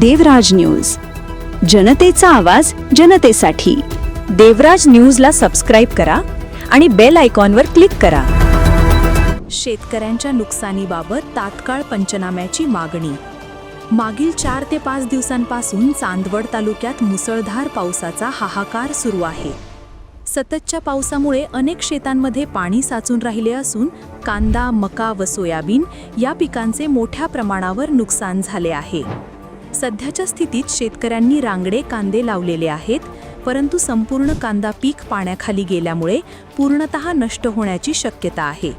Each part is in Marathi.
देवराज न्यूज. जनतेचा आवाज जनतेसाठी. देवराज न्यूजला सबस्क्राईब करा आणि बेल आयकॉनवर क्लिक करा. शेतकऱ्यांच्या नुकसानीबाबत तात्काळ पंचनाम्याची मागणी. मागील चार ते पाच दिवसांपासून चांदवड तालुक्यात मुसळधार पावसाचा हाहाकार सुरू आहे. सततच्या पावसामुळे अनेक शेतांमध्ये पाणी साचून राहिले असून कांदा मका व सोयाबीन या पिकांचे मोठ्या प्रमाणावर नुकसान झाले आहे. सध्याच्या स्थितीत शेतकऱ्यांनी रांगडे कांदे लावलेले आहेत परंतु संपूर्ण कांदा पीक पाण्याखाली गेल्यामुळे पूर्णतः नष्ट होण्याची शक्यता आहे.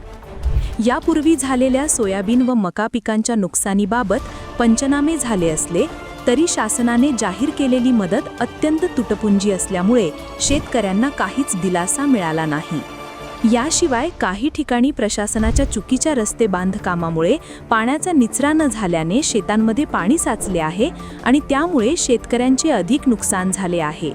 यापूर्वी झालेल्या सोयाबीन व मका पिकांच्या नुकसानीबाबत पंचनामे झाले असले तरी शासनाने जाहीर केलेली मदत अत्यंत तुटपुंजी असल्यामुळे शेतकऱ्यांना काहीच दिलासा मिळाला नाही. याशिवाय काही ठिकाणी प्रशासनाच्या चुकीच्या रस्ते बांधकामामुळे पाण्याचा निचरा न झाल्याने शेतांमध्ये पाणी साचले आहे आणि त्यामुळे शेतकऱ्यांचे अधिक नुकसान झाले आहे.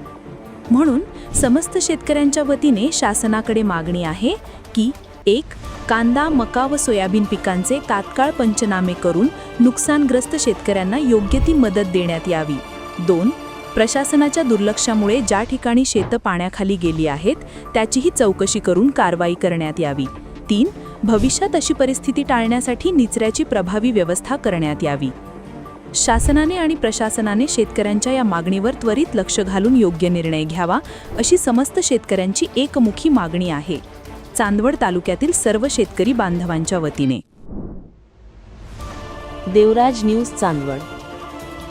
म्हणून समस्त शेतकऱ्यांच्या वतीने शासनाकडे मागणी आहे की एक कांदा मका व सोयाबीन पिकांचे तात्काळ पंचनामे करून नुकसानग्रस्त शेतकऱ्यांना योग्य ती मदत देण्यात यावी. दोन प्रशासनाच्या दुर्लक्षामुळे ज्या ठिकाणी शेतं पाण्याखाली गेली आहेत त्याचीही चौकशी करून कारवाई करण्यात यावी. तीन भविष्यात अशी परिस्थिती टाळण्यासाठी निचऱ्याची प्रभावी व्यवस्था करण्यात यावी. शासनाने आणि प्रशासनाने शेतकऱ्यांच्या या मागणीवर त्वरित लक्ष घालून योग्य निर्णय घ्यावा अशी समस्त शेतकऱ्यांची एकमुखी मागणी आहे. चांदवड तालुक्यातील सर्व शेतकरी बांधवांच्या वतीने. देवराज न्यूज चांदवड.